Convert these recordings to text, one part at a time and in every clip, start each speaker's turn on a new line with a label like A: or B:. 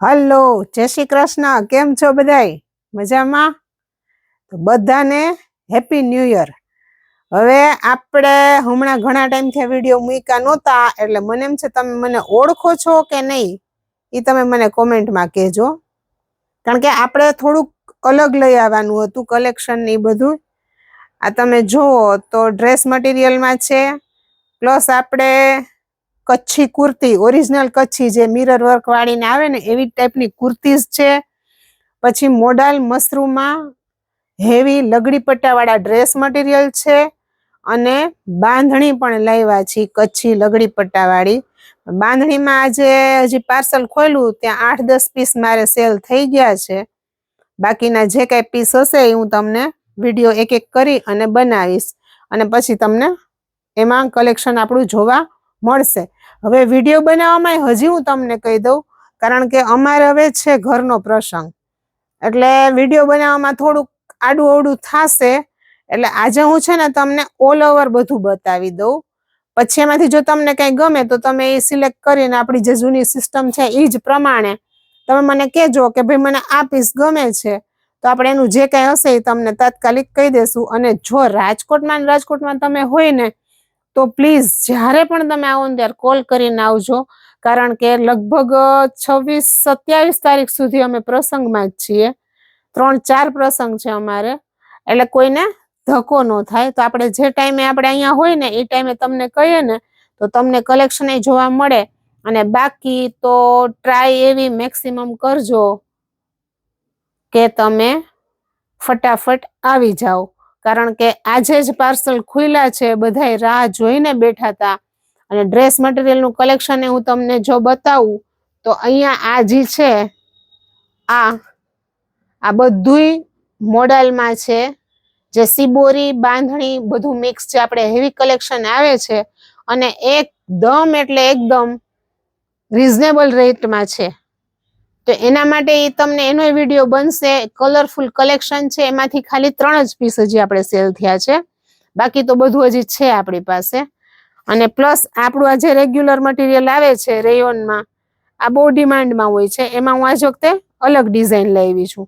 A: Hello, જય શ્રી કૃષ્ણ. કેમ છો બધાય? મજામાં? તો બધાને હેપી ન્યૂ યર. હવે આપણે હમણાં ઘણા ટાઈમથી વીડિયો મૂક્યા નહોતા, એટલે મને એમ છે, તમે મને ઓળખો છો કે નહીં એ તમે મને કોમેન્ટમાં કહેજો. કારણ કે આપણે થોડુંક અલગ લઈ આવવાનું હતું કલેક્શન ને એ બધું. આ તમે જુઓ તો ડ્રેસ મટીરિયલમાં છે પ્લસ આપણે કચ્છી કુર્તી ઓરિજિનલ કચ્છી જે મિરર વર્ક વાળીને આવે ને, એવી ટાઈપની કુર્તીઝ છે. પછી મોડાલ મશરૂમમાં હેવી લગડી પટ્ટાવાળા ડ્રેસ મટીરિયલ છે અને બાંધણી પણ લાવ્યા છે કચ્છી લગડી પટ્ટાવાળી બાંધણીમાં આજે હજી પાર્સલ ખોલ્યું, ત્યાં આઠ દસ પીસ મારે સેલ થઈ ગયા છે. બાકીના જે કાંઈ પીસ હશે એ હું તમને વીડિયો એક એક કરી અને બનાવીશ. અને પછી તમને એમાં કલેક્શન આપણું જોવા મળશે. હવે વીડિયો બનાવવામાં હજી હું તમને કહી દઉં, કારણ કે અમારે હવે છે ઘરનો પ્રસંગ. એટલે વીડિયો બનાવવામાં થોડુંક આડું અવડું થશે, એટલે આજે હું છે ને તમને ઓલ ઓવર બધું બતાવી દઉં. પછી એમાંથી જો તમને કંઈ ગમે તો તમે એ સિલેક્ટ કરીને આપણી જે જૂની સિસ્ટમ છે એ જ પ્રમાણે તમે મને કહેજો કે ભાઈ મને આ પીસ ગમે છે, તો આપણે એનું જે કંઈ હશે એ તમને તાત્કાલિક કહી દેશું. અને જો રાજકોટમાં રાજકોટમાં તમે હોય ને તો પ્લીઝ જ્યારે પણ તમે આવો ને ત્યારે કોલ કરીને આવજો. કારણ કે લગભગ છવ્વીસ, સત્યાવીસ તારીખ સુધી અમે પ્રસંગમાં જ છીએ. ત્રણ, ચાર પ્રસંગ છે અમારે. એટલે કોઈને ધક્કો ન થાય. તો આપણે જે ટાઈમે આપણે અહીંયા હોય ને, એ ટાઈમે તમને કહીએ ને, તો તમને કલેક્શન જોવા મળે. અને બાકી તો ટ્રાય એવી મેક્સિમમ કરજો કે તમે ફટાફટ આવી જાઓ. કારણ કે આજે જ પાર્સલ ખુલ્લા છે, બધાય રાહ જોઈને બેઠા હતા અને ડ્રેસ મટીરિયલનું કલેક્શન હું તમને જો બતાવું, તો અહીંયા આ જે છે, આ આ બધુંય મોડલમાં છે. જે સિબોરી, બાંધણી બધું મિક્સ છે આપણે હેવી કલેક્શન આવે છે, અને એકદમ એટલે એકદમ રિઝનેબલ રેટમાં છે. તો એના માટે એ તમને એનો વીડિયો બનશે. કલરફુલ કલેક્શન છે. એમાંથી ખાલી ત્રણ જ પીસ હજી આપણે સેલ થયા છે. બાકી તો બધું હજી છે આપણી પાસે. અને પ્લસ આપણું આ જે રેગ્યુલર મટીરિયલ આવે છે રેયોનમાં આ બહુ ડિમાન્ડમાં હોય છે. એમાં હું આજ વખતે અલગ ડિઝાઇન લાવી છું.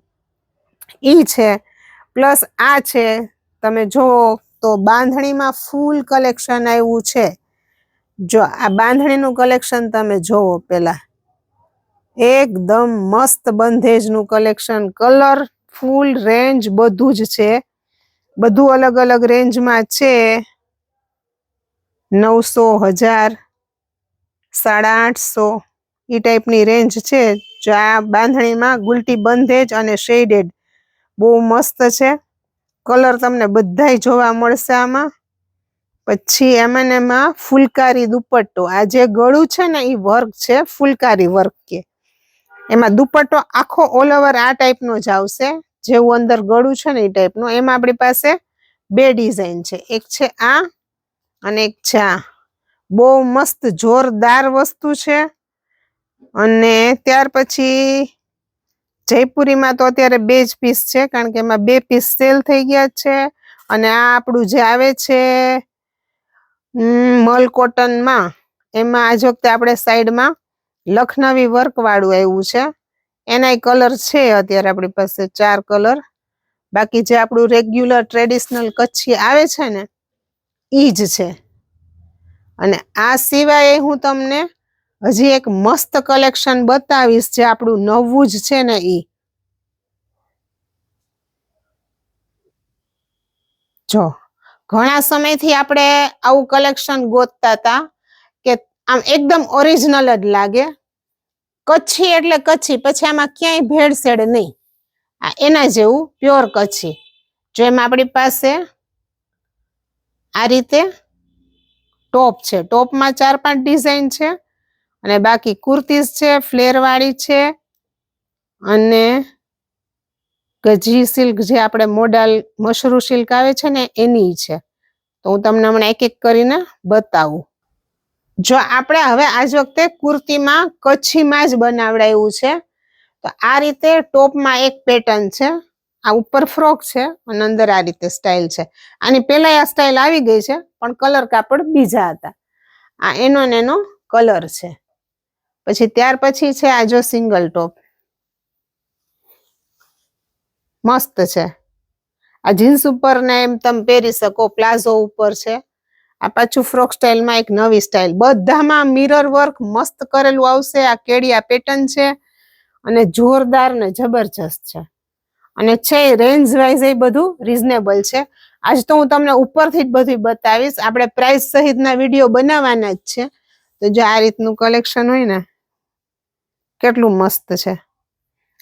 A: ઈ છે. પ્લસ આ છે. તમે જુઓ તો બાંધણીમાં ફૂલ કલેક્શન આવ્યું છે. જો આ બાંધણીનું કલેક્શન તમે જોવો પેલા એકદમ મસ્ત બંધેજનું કલેક્શન. કલર ફૂલ રેન્જ બધું જ છે. બધું અલગ અલગ રેન્જમાં છે. નવસો, હજાર સાડા આઠસો એ ટાઈપની રેન્જ છે. જો આ બાંધણીમાં ગુલટી બંધેજ અને શેડેડ બહુ મસ્ત છે. કલર તમને બધાય જોવા મળશે આમાં. પછી એમાં ને એમાં ફુલકારી દુપટ્ટો. આ જે ગળું છે ને એ વર્ક છે, ફુલકારી વર્ક કે. એમાં દુપટ્ટો આખો ઓલ ઓવર આ ટાઈપનો જ આવશે. જેવું અંદર ગળું છે ને એ ટાઈપનું એમાં આપણી પાસે બે ડિઝાઇન છે. એક છે આ અને એક છે આ. બહુ મસ્ત જોરદાર વસ્તુ છે. અને ત્યાર પછી જયપુરીમાં તો અત્યારે બે જ પીસ છે, કારણ કે એમાં બે પીસ સેલ થઈ ગયા છે. અને આ આપણું જે આવે છે મલ કોટનમાં એમાં આજ વખતે આપણે સાઈડમાં લખનવી વર્ક વાળું આવ્યું છે. એનાય કલર છે અત્યારે આપણી પાસે ચાર કલર. બાકી જે આપણું રેગ્યુલર ટ્રેડિશનલ કચ્છી આવે છે ને ઈ જ છે. અને આ સિવાય હું તમને હજી એક મસ્ત કલેક્શન બતાવીશ જે આપણું નવું જ છે ને ઈ. જો, ઘણા સમયથી આપણે આવું કલેક્શન ગોતતા હતા. આમ એકદમ ઓરિજિનલ જ લાગે. કચ્છી એટલે કચ્છી, પછી આમાં ક્યાંય ભેળસેળ નહીં. આ એના જેવું પ્યોર કચ્છી. જો એમ આપણી પાસે આ રીતે ટોપ છે. ટોપમાં ચાર પાંચ ડિઝાઇન છે અને બાકી કુર્તીઝ છે, ફ્લેરવાળી છે અને ગજી સિલ્ક જે આપણે મોડલ મશરૂ સિલ્ક આવે છે ને એની છે. તો હું તમને હમણાં એક એક કરીને બતાવું. જો આપણે હવે આજ વખતે કુર્તીમાં કચ્છીમાં જ બનાવડાયું છે, તો આ રીતે ટોપમાં એક પેટર્ન છે, આ ઉપર ફ્રોક છે અને અંદર આ રીતે સ્ટાઇલ છે. આની પહેલા આ સ્ટાઇલ આવી ગઈ છે, પણ કલર કાપડ બીજા હતા. આ એનો ને એનો કલર છે. પછી ત્યાર પછી છે આ જો સિંગલ ટોપ મસ્ત છે. આ જીન્સ ઉપર ને એમ તમે પહેરી શકો, પ્લાઝો ઉપર છે. આ પાછું ફ્રોક સ્ટાઇલમાં એક નવી સ્ટાઇલ બધામાં મિરર વર્ક મસ્ત કરેલું આવશે. આ કેડિયા પેટર્ન છે. અને જોરદાર ને જબરજસ્ત છે. અને છે રેન્જ વાઇઝ એ બધું રિઝનેબલ છે. આજ તો હું તમને ઉપરથી જ બધું બતાવીશ. આપણે પ્રાઇસ સહિતના વીડિયો બનાવવાના જ છે. તો જો આ રીતનું કલેક્શન હોય ને, કેટલું મસ્ત છે.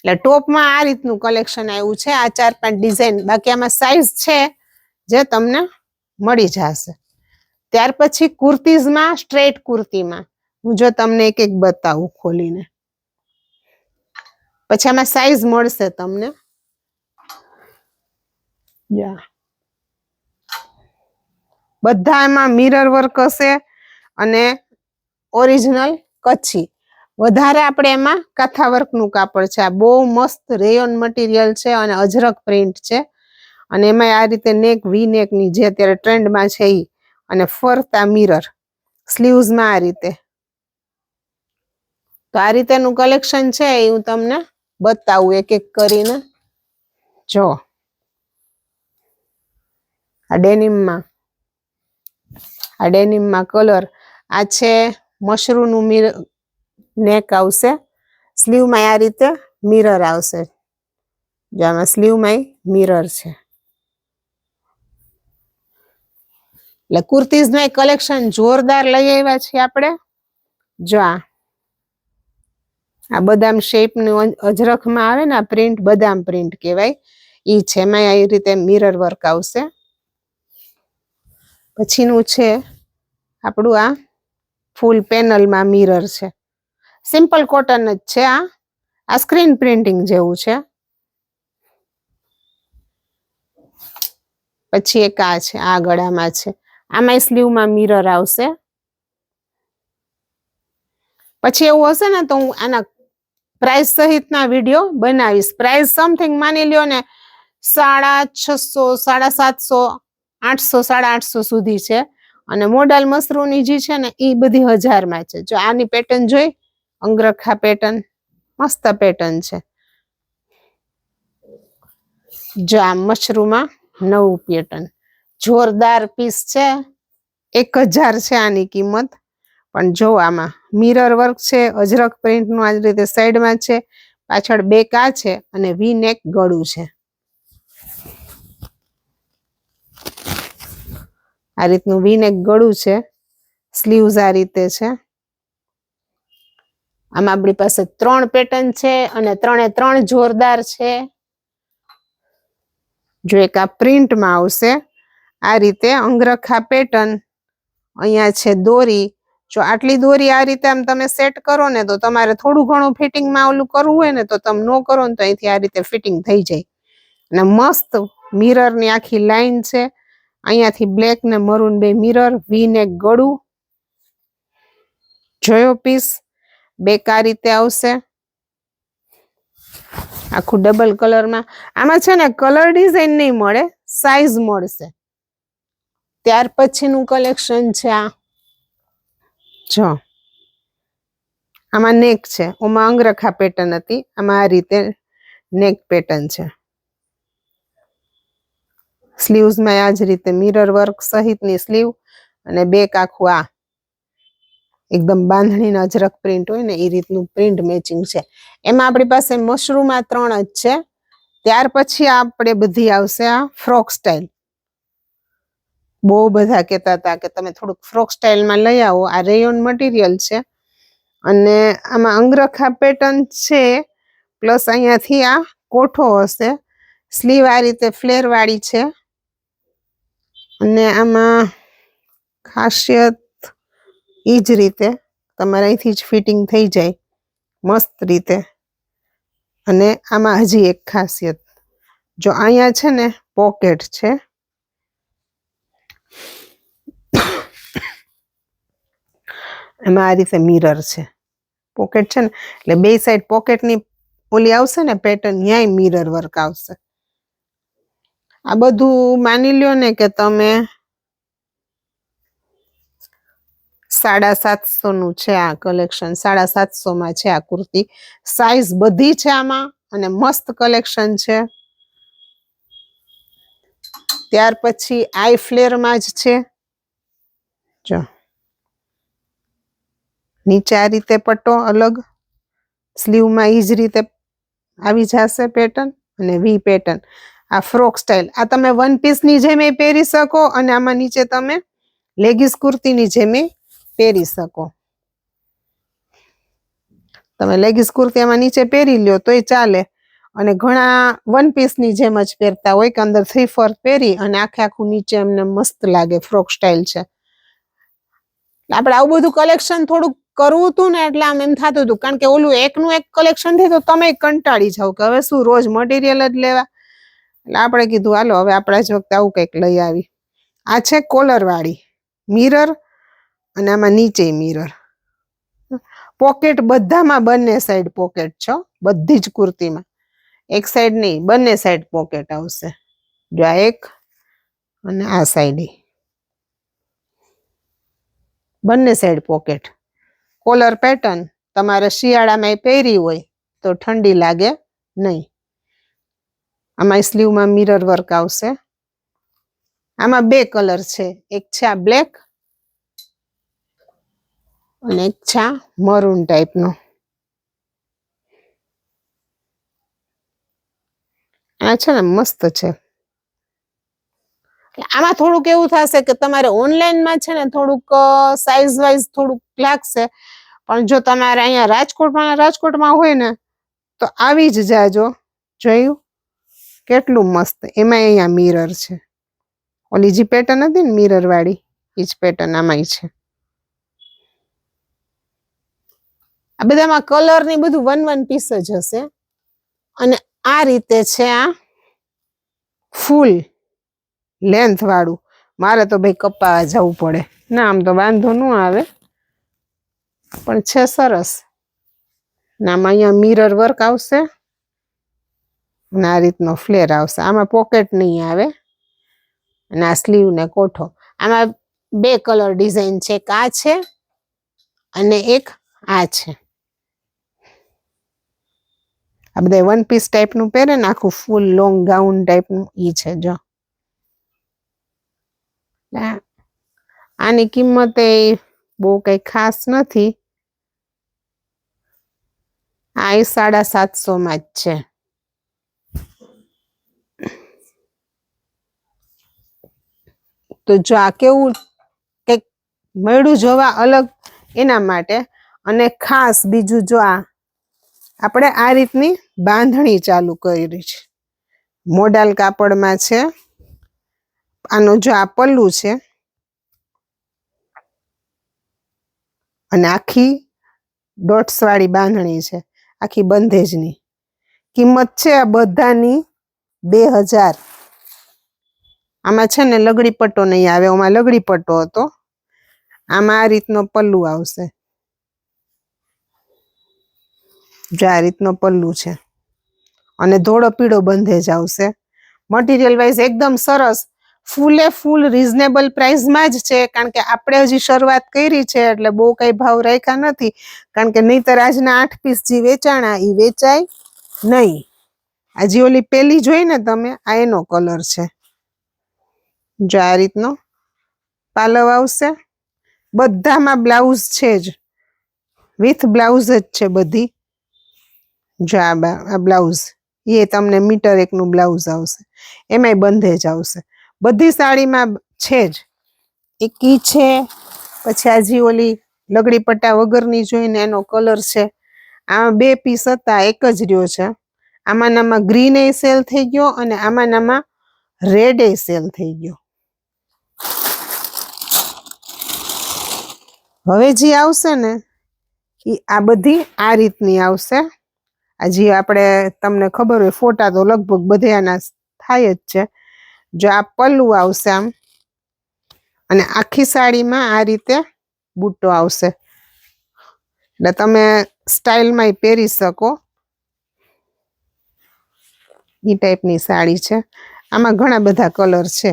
A: એટલે ટોપમાં આ રીતનું કલેક્શન આવ્યું છે. આ ચાર પાંચ ડિઝાઇન બાકી આમાં સાઈઝ છે જે તમને મળી જશે. ત્યાર પછી કુર્તીઝમાં, સ્ટ્રેટ કુર્તીમાં. હું જો તમને એક એક બતાવું ખોલીને. પછી આમાં સાઈઝ મળશે તમને. બધા એમાં મિરર વર્ક હશે અને ઓરિજિનલ કચ્છી. વધારે આપણે એમાં કાથા વર્કનું કાપડ છે. આ બહુ મસ્ત રેયોન મટીરિયલ છે અને અજરક પ્રિન્ટ છે. અને એમાં આ રીતે નેક વી નેકની જે અત્યારે ટ્રેન્ડમાં છે ઈ અને ફરતા મિરર સ્લીવ્સમાં આ રીતે. તો આ રીતેનું કલેક્શન છે એ હું તમને બતાવું એક એક કરીને. જો. આ ડેનિમમાં આ ડેનિમમાં કલર આ છે મશરૂનું મિરર નેક આવશે. સ્લીવમાં આ રીતે મિરર આવશે. જેમાં સ્લીવમાં મિરર છે. એટલે કુર્તીઝના કલેક્શન જોરદાર લઈ આવ્યા છીએ આપણે. જો આ. આ બદામ શેપનું અજરખમાં આવે ને આ પ્રિન્ટ બદામ પ્રિન્ટ કહેવાય. એ છે, એમાં એ રીતે મિરર વર્ક આવશે. પછીનું છે આપણું આ ફૂલ પેનલમાં મિરર છે. સિમ્પલ કોટન જ છે આ. આ સ્ક્રીન પ્રિન્ટિંગ જેવું છે. પછી એક આ છે, આ ગળામાં છે. આમાં સ્લીવમાં મિરર આવશે. પછી એવું હશે ને તો હું આના પ્રાઇસ સહિતના વીડિયો બનાવીશ. પ્રાઇસ સમથિંગ માની લ્યો ને સાડા છસો, સાડા સાતસો, આઠસો, સાડા આઠસો સુધી છે. અને મોડલ મશરૂની જે છે ને એ બધી હજારમાં છે. જો આની પેટર્ન જોઈ, અંગરખા પેટર્ન મસ્ત પેટર્ન છે. જો આ મશરૂમાં નવું પેટર્ન જોરદાર પીસ છે. એક હજાર છે આની કિંમત. પણ જો આમાં મિરર વર્ક છે, અજરક પ્રિન્ટનું આ રીતે સાઈડમાં છે. પાછળ બે કા છે અને વી નેક ગળું છે. આ રીતનું વી નેક ગળું છે. સ્લીવ્સ આ રીતે છે. આમાં આપણી પાસે ત્રણ પેટર્ન છે અને ત્રણે ત્રણ જોરદાર છે. જો એક આ પ્રિન્ટમાં આવશે આ રીતે અંગરખા પેટર્ન અહીંયા છે દોરી. જો આટલી દોરી આ રીતે આમ તમે સેટ કરો ને તો તમારે થોડું ઘણું ફિટિંગમાં ઓલું કરવું હોય ને તો તમે ન કરો ને તો અહીંથી આ રીતે ફિટિંગ થઈ જાય. અને મસ્ત મિરરની આખી લાઈન છે. અહીંયાથી બ્લેક ને મરૂન બે મિરર વી ને ગળું. જોયો પીસ બેક આ રીતે આવશે. આખું ડબલ કલરમાં આમાં છે ને કલર ડિઝાઇન નહીં મળે સાઈઝ મળશે. ત્યાર પછીનું કલેક્શન છે આ. જો. આમાં નેક છે. ઓમાં અંગરખા પેટર્ન હતી. આમાં આ રીતે નેક પેટર્ન છે. સ્લીવ્સમાં આ જ રીતે મિરર વર્ક સહિતની સ્લીવ અને બેક આખું આ. એકદમ બાંધણીના અજરક પ્રિન્ટ હોય ને એ રીતનું પ્રિન્ટ મેચિંગ છે. એમાં આપણી પાસે મશરૂમ આ ત્રણ જ છે. ત્યાર પછી આપણે બધી આવશે આ ફ્રોક સ્ટાઇલ બહુ બધા કહેતા હતા કે તમે થોડુંક ફ્રોક સ્ટાઇલમાં લઈ આવો. આ રેયોન મટીરિયલ છે. અને આમાં અંગરખા પેટર્ન છે પ્લસ અહીંયાથી આ કોઠો હશે. સ્લીવ આ રીતે ફ્લેરવાળી છે. અને આમાં ખાસિયત એ જ રીતે, તમારે અહીંથી જ ફિટિંગ થઈ જાય. મસ્ત રીતે. અને આમાં હજી એક ખાસિયત. જો અહીંયા છે ને પોકેટ છે. એમાં આ રીતે મિરર છે. પોકેટ છે ને, એટલે બે સાઈડ પોકેટની ઓલી આવશે ને પેટર્ન ન્યાય મિરર વર્ક આવશે. આ બધું માની લ્યો ને કે તમે સાડા સાતસો નું છે આ કલેક્શન સાડા સાતસો માં છે આ કુર્તી. સાઈઝ બધી છે આમાં અને મસ્ત કલેક્શન છે. ત્યાર પછી આઈ ફ્લેરમાં જ છે. જો. નીચે આ રીતે પટ્ટો અલગ સ્લીવમાં એ જ રીતે આવી જશે પેટર્ન અને વી પેટર્ન આ ફ્રોક સ્ટાઇલ આ તમે વન પીસની જેમ એ પહેરી શકો અને આમાં નીચે તમે લેગીસ કુર્તીની જેમ એ પહેરી શકો. તમે લેગીસ કુર્તી આમાં નીચે પહેરી લ્યો તોય ચાલે. અને ઘણા વન પીસની જેમ જ પહેરતા હોય કે અંદર થ્રી ફોર્થ પહેરી અને આખે આખું નીચે એમને મસ્ત લાગે ફ્રોક સ્ટાઇલ છે. આપણે આવું બધું કલેક્શન થોડુંક કરવું હતું ને એટલે આમ એમ થતું હતું. કારણ કે ઓલું એકનું એક કલેક્શન થયું તો તમે કંટાળી જાવ કે હવે શું રોજ મટીરિયલ જ લેવા? એટલે આપણે કીધું, હાલો, હવે આપણા જ વખતે આવું કંઈક લઈ આવી. આ છે કોલરવાળી મિરર અને આમાં નીચે મિરર પોકેટ બધામાં બંને સાઈડ પોકેટ છો બધી જ કુર્તીમાં. એક સાઈડ નહીં, બંને સાઈડ પોકેટ આવશે. જો આ એક અને આ સાઈડ બંને સાઈડ પોકેટ કોલર પેટર્ન તમારે શિયાળામાં પહેરી હોય તો ઠંડી લાગે નહીં. આમાં સ્લીવમાં મિરર વર્ક આવશે. આમાં બે કલર છે. એક છે આ બ્લેક અને એક છે મરૂન ટાઈપનો. આ છે ને મસ્ત છે. આમાં થોડુંક એવું થશે કે તમારે ઓનલાઈનમાં છે ને થોડુંક સાઇઝ વાઇઝ થોડુંક લાગશે. પણ જો તમારે અહીંયા રાજકોટમાં રાજકોટમાં હોય ને, તો આવી જ જાજો. જોયું? કેટલું મસ્ત. એમાં અહીંયા મિરર છે. ઓલી જે પેટર્ન હતી ને મિરર વાળી એ જ પેટર્ન આમાંય છે. આ બધામાં કલરની બધું વન વન પીસ જ હશે. અને આ રીતે છે આ ફૂલ. લેન્થ વાળું. મારે તો ભાઈ કપાવા જવું પડે. ના, આમ તો વાંધો ન આવે. પણ છે સરસ. આમાં અહીંયા મિરર વર્ક આવશે. અને આ રીતનો ફ્લેર આવશે. આમાં પોકેટ નહીં આવે. અને આ સ્લીવ ને કોઠો. આમાં બે કલર ડિઝાઇન છે. એક આ છે અને એક આ છે. આ બધા વન પીસ ટાઈપનું પહેરે ને આખું ફૂલ લોંગ ગાઉન ટાઈપનું એ છે, જો. આની કિંમત બહુ કઈ ખાસ નથી. આ એ સાડા સાતસો માં જ છે. તો જો આ કેવું કંઈક મળ્યું જોવા અલગ એના માટે. અને ખાસ બીજું જો આ, આપણે આ રીતની બાંધણી ચાલુ કરી છે. મોડાલ કાપડમાં છે. આનો જો આ પલ્લું છે, અને આખી ડોટ્સવાળી બાંધણી છે, આખી બંધેજની. કિંમત છે આ બધાની બે હજાર. આમાં છે ને લગડી પટ્ટો નહીં આવે આમાં લગડી પટ્ટો હતો. આમાં આ રીતનો પલ્લુ આવશે. જો આ રીતનો પલ્લુ છે. અને ધોળો પીળો બંધેજ આવશે. મટીરિયલ વાઇઝ એકદમ સરસ ફૂલે ફૂલ રિઝનેબલ પ્રાઇસમાં જ છે. કારણ કે આપણે હજી શરૂઆત કરી છે, એટલે બહુ કંઈ ભાવ રાખ્યા નથી. કારણ કે નહીતર આજના આઠ પીસ જે વેચાણા એ વેચાય નહીં. આ ઓલી પેલી જોઈ ને તમે, આ એનો કલર છે. જો આ રીતનો પાલવ આવશે. બધામાં બ્લાઉઝ છે જ. વિથ બ્લાઉઝ જ છે બધી. જો આ બ્લાઉઝ એ તમને મીટર એકનું બ્લાઉઝ આવશે. એમાંય બંધેજ આવશે. બધી સાડીમાં છે જ. એક કી છે, પછી આજી ઓલી લગડી પટ્ટા વગરની જોઈને એનો કલર છે. આ બે પીસ હતા, એક જ રહ્યો છે. આમાં નામાં ગ્રીન એ સેલ થઈ ગયો અને આમાં નામાં રેડ એ સેલ થઈ ગયો. હવે જે આવશે ને, એ આ બધી આ રીતની આવશે. આ જે આપણે તમને ખબર હોય, ફોટા તો લગભગ બધાના થાય જ છે. જો આ પલ્લું આવશે આમ. અને આખી સાડીમાં આ રીતે બુટ્ટો આવશે. એટલે તમે સ્ટાઇલમાં પહેરી શકો. એ ટાઈપની સાડી છે. આમાં ઘણા બધા કલર છે.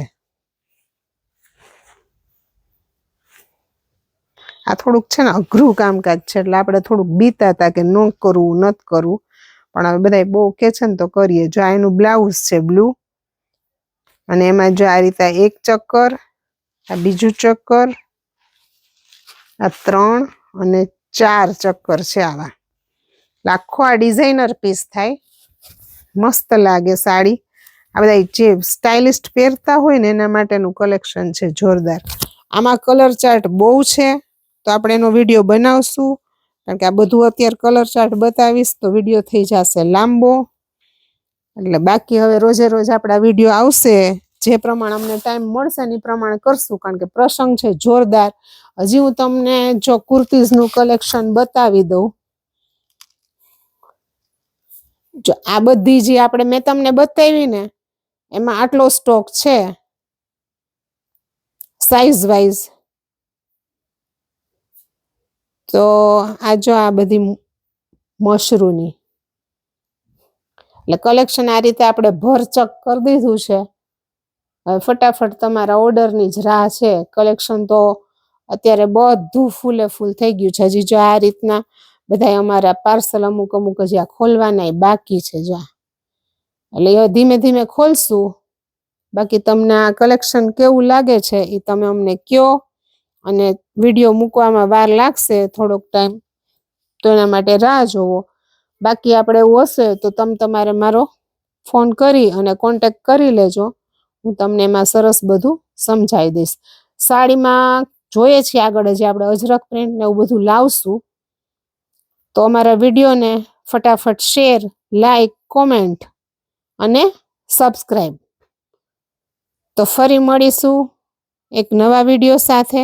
A: આ થોડુંક છે ને અઘરું કામકાજ છે. એટલે આપણે થોડુંક બીતા હતા કે ન કરવું નથી કરવું. પણ હવે બધા બહુ કે છે ને તો કરીએ. જો આ એનું બ્લાઉઝ છે બ્લુ અને એમાં જો આ રીતે એક ચક્કર, આ બીજું ચક્કર, આ ત્રણ અને ચાર ચક્કર છે આવા. લાખો આ ડિઝાઇનર પીસ થાય. મસ્ત લાગે સાડી. આ બધા જે સ્ટાઇલિસ્ટ પહેરતા હોય ને એના માટેનું કલેક્શન છે જોરદાર. આમાં કલર ચાર્ટ બહુ છે, તો આપણે એનો વીડિયો બનાવશું. કારણ કે આ બધું અત્યારે કલર ચાર્ટ બતાવીશ, તો વીડિયો થઈ જશે લાંબો. એટલે બાકી હવે રોજે રોજ આપણા વીડિયો આવશે. જે પ્રમાણે અમને ટાઈમ મળશે ને એ પ્રમાણે કરશું. કારણ કે પ્રસંગ છે જોરદાર. હજી હું તમને જો કુર્તીઝનું કલેક્શન બતાવી દઉં. જો આ બધી જે આપણે મેં તમને બતાવી ને, એમાં આટલો સ્ટોક છે. સાઈઝ વાઇઝ તો આ જો આ બધી મશરૂની. એટલે કલેક્શન આ રીતે આપણે ભરચક કરી દીધું છે. હવે ફટાફટ તમારા ઓર્ડરની જ રાહ છે. કલેક્શન તો અત્યારે બધું ફૂલે ફૂલ થઈ ગયું છે. હજી જો આ રીતના બધા અમારા પાર્સલ અમુક અમુક હજી આ ખોલવાના બાકી છે જો એટલે ધીમે ધીમે ખોલશું. બાકી તમને આ કલેક્શન કેવું લાગે છે એ તમે અમને કયો અને વીડિયો મૂકવામાં વાર લાગશે થોડોક ટાઈમ તો એના માટે રાહ જોવો. બાકી આપણે એવું હશે તો તમે તમારે મારો ફોન કરી અને કોન્ટેક કરી લેજો. હું તમને એમાં સરસ બધું સમજાવી દઈશ. સાડીમાં જોઈએ છીએ આગળ જે આપણે અજરક પ્રિન્ટ ને એવું બધું લાવશું. તો અમારા વિડીયોને ફટાફટ શેર લાઈક કોમેન્ટ અને સબસ્ક્રાઈબ તો ફરી મળીશું એક નવા વીડિયો સાથે.